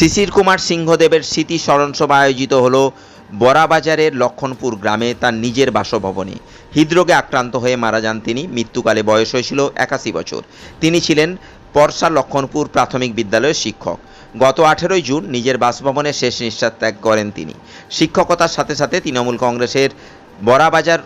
শিশির কুমার সিংহদেবের স্মৃতি স্মরণসভা আয়োজিত হল বড়াবাজারের লক্ষণপুর গ্রামে তার নিজের বাসভবনে। হৃদরোগে আক্রান্ত হয়ে মারা যান তিনি। মৃত্যুকালে বয়স হয়েছিল একাশি বছর। তিনি ছিলেন পরশা লক্ষণপুর প্রাথমিক বিদ্যালয়ের শিক্ষক। গত আঠেরোই জুন নিজের বাসভবনে শেষ নিঃশ্বাস ত্যাগ করেন তিনি। শিক্ষকতার সাথে সাথে তৃণমূল কংগ্রেসের বড়াবাজার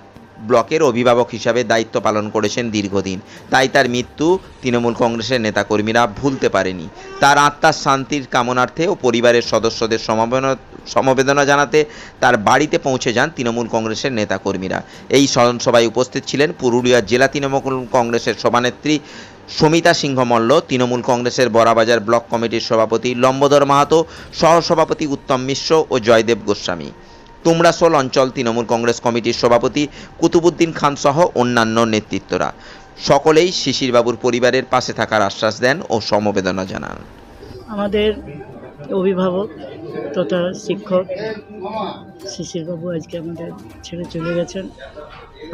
ব্লকের অভিভাবক হিসাবে দায়িত্ব পালন করেছেন দীর্ঘদিন। তাই তার মৃত্যু তৃণমূল কংগ্রেসের নেতাকর্মীরা ভুলতে পারেনি। তার আত্মার শান্তির কামনার্থে ও পরিবারের সদস্যদের সমবেদনা সমবেদনা জানাতে তার বাড়িতে পৌঁছে যান তৃণমূল কংগ্রেসের নেতাকর্মীরা। এই স্মরণসভায় উপস্থিত ছিলেন পুরুলিয়া জেলা তৃণমূল কংগ্রেসের সভানেত্রী সমিতা সিংহ মল্ল তৃণমূল কংগ্রেসের বড়াবাজার ব্লক কমিটির সভাপতি লম্বোদর মাহাতো, সহসভাপতি উত্তম মিশ্র ও জয়দেব গোস্বামী। তুমরাসোল অঞ্চল তৃণমূল কংগ্রেস কমিটির সভাপতি কুতুবুদ্দিন খান সহ অন্যান্য নেতৃত্বরা। সকলেই শিশিরবাবুর পরিবারের পাশে থাকার আশ্বাস দেন ও সমবেদনা জানান। আমাদের অভিভাবক তথা শিক্ষক শিশিরবাবু আজকে আমাদের ছেড়ে চলে গেছেন।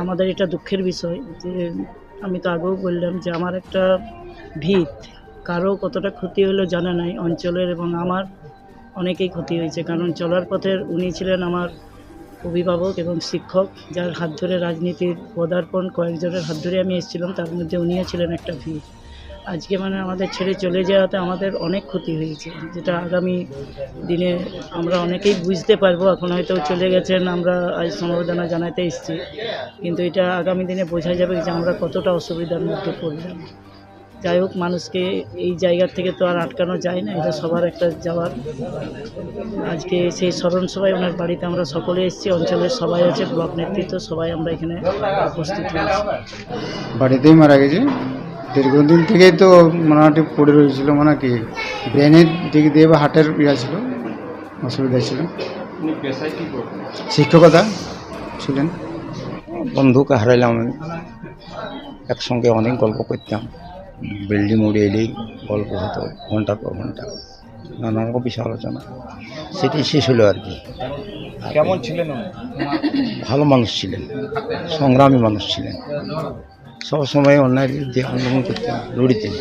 আমাদের এটা দুঃখের বিষয় যে আমি তো আগেও বললাম যে আমার একটা ভিত, কারও কতটা ক্ষতি হলো জানা নাই অঞ্চলের এবং আমার অনেকেই ক্ষতি হয়েছে। কারণ চলার পথের উনি ছিলেন আমার অভিভাবক এবং শিক্ষক, যার হাত ধরে রাজনীতির পদার্পণ কয়েকজনের হাত ধরে আমি এসেছিলাম, তার মধ্যে উনিও ছিলেন একটা ভিত আজকে মানে আমাদের ছেড়ে চলে যাওয়াতে আমাদের অনেক ক্ষতি হয়েছে, যেটা আগামী দিনে আমরা অনেকেই বুঝতে পারব, এখন হয়তো চলে গেছেন, আমরা আজ সমবেদনা জানাতে এসেছি। কিন্তু এটা আগামী দিনে বোঝা যাবে যে আমরা কতটা অসুবিধার মধ্যে পড়লাম। যাই হোক মানুষকে এই জায়গা থেকে তো আর আটকানো যায় না এটা সবার একটা যাওয়ার। আজকে সেই স্মরণ সভায় ওনার বাড়িতে আমরা সকলে এসেছি অঞ্চলের সবাই আছে ব্লক নেতৃত্ব সবাই আমরা এখানে উপস্থিত হয়েছি। বাড়িতেই মারা গেছে। দীর্ঘদিন থেকেই তো মোটামুটি পড়ে রয়েছিল মানে কি ব্রেনের দিক দিয়ে বা হার্টের ইয়া ছিল অসুবিধা ছিল। শিক্ষকতা ছিলেন। বন্ধুকে হারাইলাম আমি। একসঙ্গে অনেক গল্প করতাম। বিল্ডিং উড়ে এলেই গল্প হতো ঘণ্টা পর ঘণ্টা। নানা রকম বিষয় আলোচনা। সেটি শেষ হলো আর কি। কেমন ছিলেন ভালো মানুষ ছিলেন সংগ্রামী মানুষ ছিলেন। সবসময় অন্যায়ের বিরুদ্ধে আন্দোলন করতেন লড়িতেন।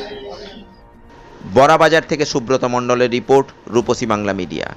বড়াবাজার থেকে সুব্রত মণ্ডলের রিপোর্ট রূপসী বাংলা মিডিয়া।